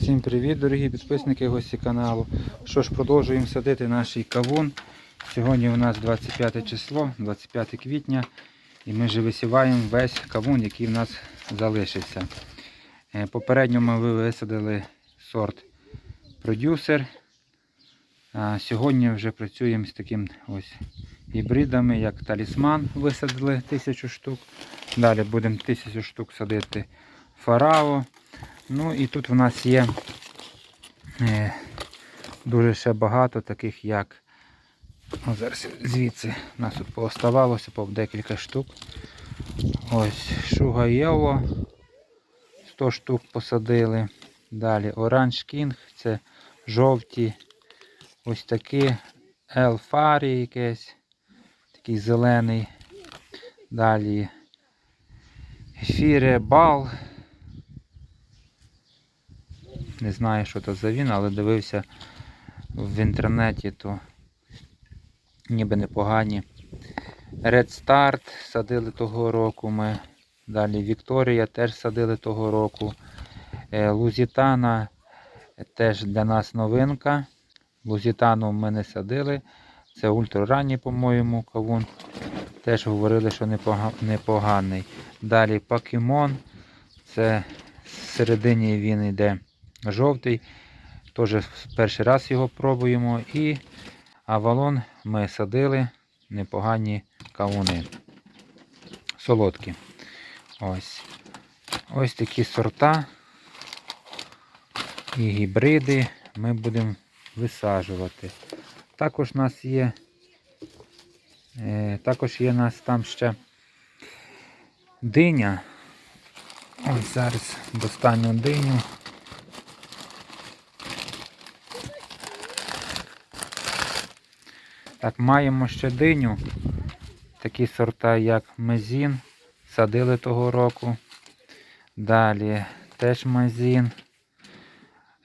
Всім привіт, дорогі підписники гості каналу. Що ж, продовжуємо садити наш кавун. Сьогодні у нас 25 число, 25 квітня, і ми вже висіваємо весь кавун, який в нас залишився. Е, Попередньо ми висадили сорт продюсер. А сьогодні вже працюємо з таким ось гібридами, як талісман, висадили тисячу штук. Далі будемо тисячу штук садити фарао. Ну і тут в нас є е, дуже ще багато таких як. О, зараз звідси у нас тут пооставалося по декілька штук. Ось Шуга Єло 100 штук посадили. Далі Оранж Кінг, це жовті. Ось такі Елфарі якесь. Такий зелений. Далі Ефіре Бал. Не знаю, що це за він, але дивився в інтернеті, то ніби непогані. Red Start садили того року ми. Далі Вікторія теж садили того року. Е, Лузітана теж для нас новинка. Лузітану ми не садили. Це ультраранній, по-моєму, кавун. Теж говорили, що непоганий. Далі Покемон. Це всередині він йде жовтий. Теж перший раз його пробуємо. І авалон ми садили непогані кавуни. Солодкі. Ось. Ось такі сорта і гібриди ми будемо висаджувати. Також у нас є. е, Також є у нас там ще диня. Ось зараз достану диню. Так, маємо ще диню. Такі сорта, як мезін. Садили того року. Далі теж мезін.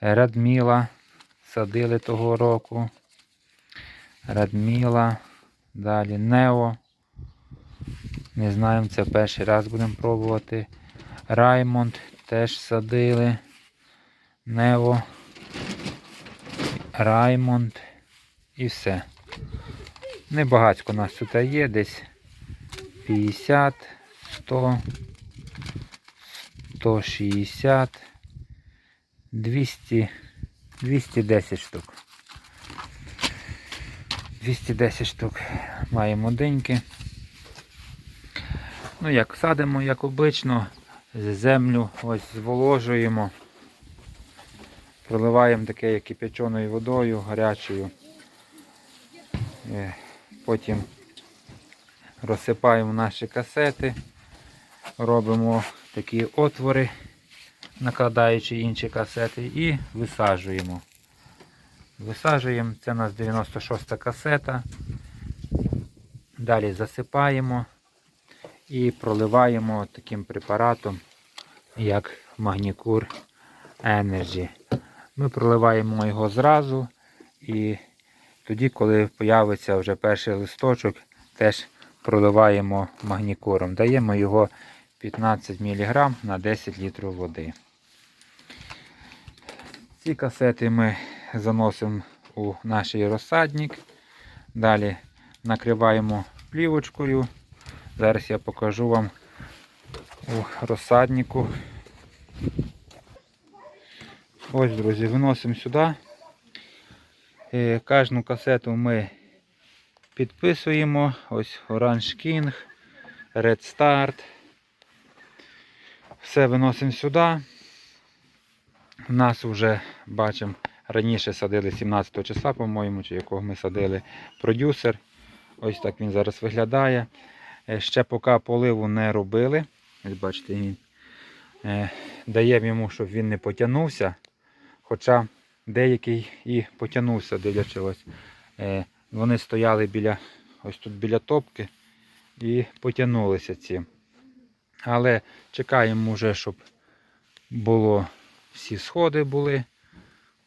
Радміла. Садили того року. Радміла. Далі Нео. Не знаємо, це перший раз будемо пробувати. Раймонд теж садили. Нео. Раймонд. І все. Небагацько у нас тут є, десь 50, 100, 160, 200, 210 штук. 210 штук маємо деньки. Ну як садимо, як обично, землю ось зволожуємо, проливаємо таке як кипяченою водою гарячою. Потім розсипаємо наші касети, робимо такі отвори, накладаючи інші касети, і висаджуємо. Висаджуємо, це у нас 96 касета. Далі засипаємо і проливаємо таким препаратом, як Магнікур Energy. Ми проливаємо його зразу і тоді, коли з'явиться вже перший листочок, теж проливаємо магнікором. Даємо його 15 мг на 10 літрів води. Ці касети ми заносимо у наш розсадник. Далі накриваємо плівочкою. Зараз я покажу вам у розсаднику. Ось, друзі, виносимо сюди. Е, Кожну касету ми підписуємо. Ось Orange King, Red Start. Все виносимо сюди. У нас вже бачимо, раніше садили 17 числа, по-моєму, чи якого ми садили продюсер. Ось так він зараз виглядає. Е, Ще поки поливу не робили. Ось бачите, він. Е, Даємо йому, щоб він не потягнувся. Хоча деякий і потягнувся, дивлячись. ось. Е, Вони стояли біля, ось тут біля топки і потягнулися ці. Але чекаємо вже, щоб було всі сходи були.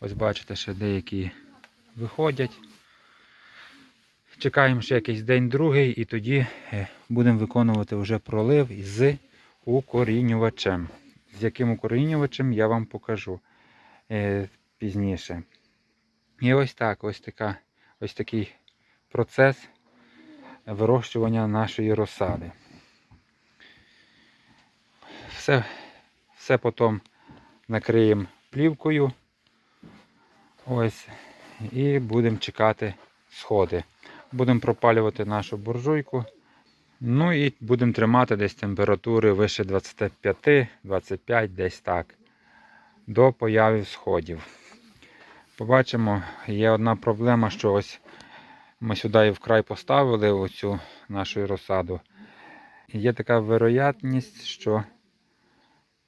Ось бачите, ще деякі виходять. Чекаємо ще якийсь день другий і тоді е, будемо виконувати вже пролив з укорінювачем. З яким укорінювачем я вам покажу. Пізніше. І ось так, ось, така, ось такий процес вирощування нашої розсади. Все, все потім накриємо плівкою. Ось. І будемо чекати сходи. Будемо пропалювати нашу буржуйку. Ну і будемо тримати десь температури вище 25-25, десь так. До появи сходів. Побачимо, є одна проблема, що ось ми сюди і вкрай поставили оцю нашу розсаду. Є така вероятність, що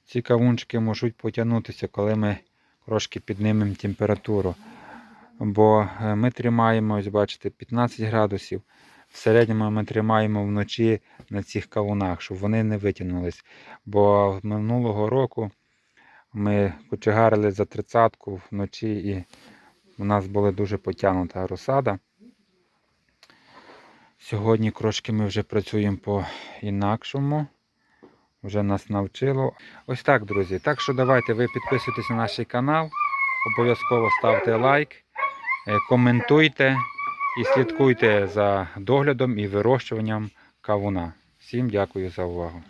ці кавунчики можуть потягнутися, коли ми трошки піднімемо температуру. Бо е, ми тримаємо, ось бачите, 15 градусів. В середньому ми тримаємо вночі на цих кавунах, щоб вони не витягнулись. Бо минулого року ми кочегарили за тридцятку вночі і у нас була дуже потягнута розсада. Сьогодні трошки ми вже працюємо по інакшому. Вже нас навчило. Ось так, друзі. Так що давайте ви підписуйтесь на наш канал, обов'язково ставте лайк, е, коментуйте і слідкуйте за доглядом і вирощуванням кавуна. Всім дякую за увагу.